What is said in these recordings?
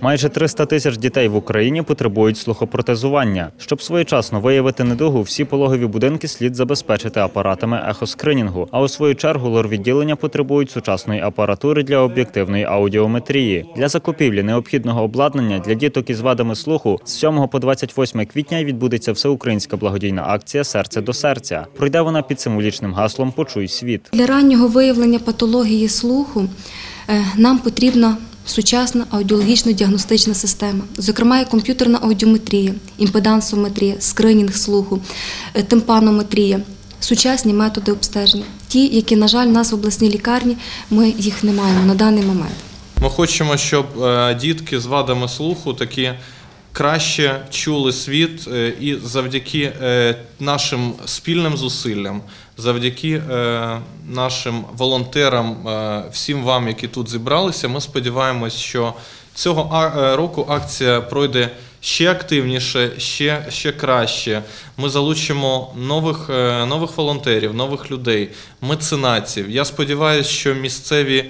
Майже 300 тисяч дітей в Україні потребують слухопротезування. Щоб своєчасно виявити недугу, всі пологові будинки слід забезпечити апаратами ехоскринінгу. А у свою чергу лор-відділення потребують сучасної апаратури для об'єктивної аудіометрії. Для закупівлі необхідного обладнання для діток із вадами слуху з 7 по 28 квітня відбудеться всеукраїнська благодійна акція Серце до серця. Пройде вона під символічним гаслом Почуй світ. Для раннього виявлення патології слуху е, нам потрібна сучасна аудіологічно-діагностична система, зокрема і комп'ютерна аудіометрія, імпедансометрія, скринінг слуху, е, тимпанометрія, сучасні методи обстеження. Ті, які, на жаль, у нас в обласній лікарні, ми їх не маємо на даний момент. Ми хочемо, щоб е, дітки з вадами слуху такі краще чули світ е, і завдяки е, нашим спільним зусиллям, завдяки е, нашим волонтерам, всім вам, які тут зібралися, ми сподіваємось, що цього року акція пройде ще активніше, ще, ще краще. Ми залучимо нових, нових волонтерів, нових людей, меценатів. Я сподіваюся, що місцеві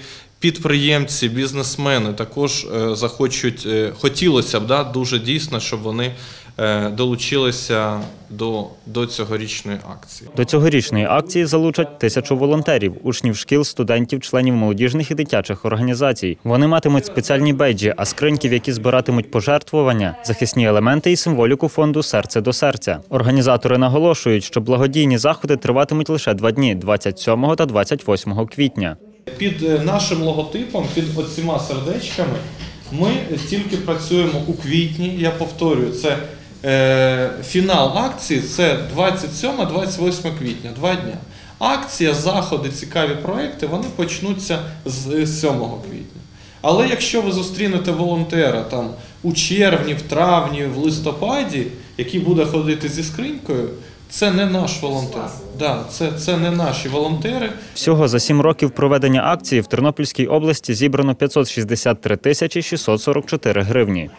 підприємці, бізнесмени також е, захочуть, е, хотілося б да, дуже дійсно, щоб вони е, долучилися до, до цьогорічної акції. До цьогорічної акції залучать тисячу волонтерів, учнів шкіл, студентів, членів молодіжних і дитячих організацій. Вони матимуть спеціальні бейджі, а скриньки, в які збиратимуть пожертвування, захисні елементи і символіку фонду Серце до серця. Організатори наголошують, що благодійні заходи триватимуть лише два дні 27 та 28 квітня. Під е, нашим логотипом, під оціма сердечками, ми тільки працюємо у квітні. Я повторюю, це е, фінал акції це 27-28 квітня, два дня. Акція, заходи, цікаві проекти вони почнуться з 7 квітня. Але якщо ви зустрінете волонтера там у червні, в травні, в листопаді, який буде ходити зі скринькою, це не наш волонтер. Да, це, це не наші волонтери. Всього за сім років проведення акції в Тернопільській області зібрано 563 тисячі 644 гривні.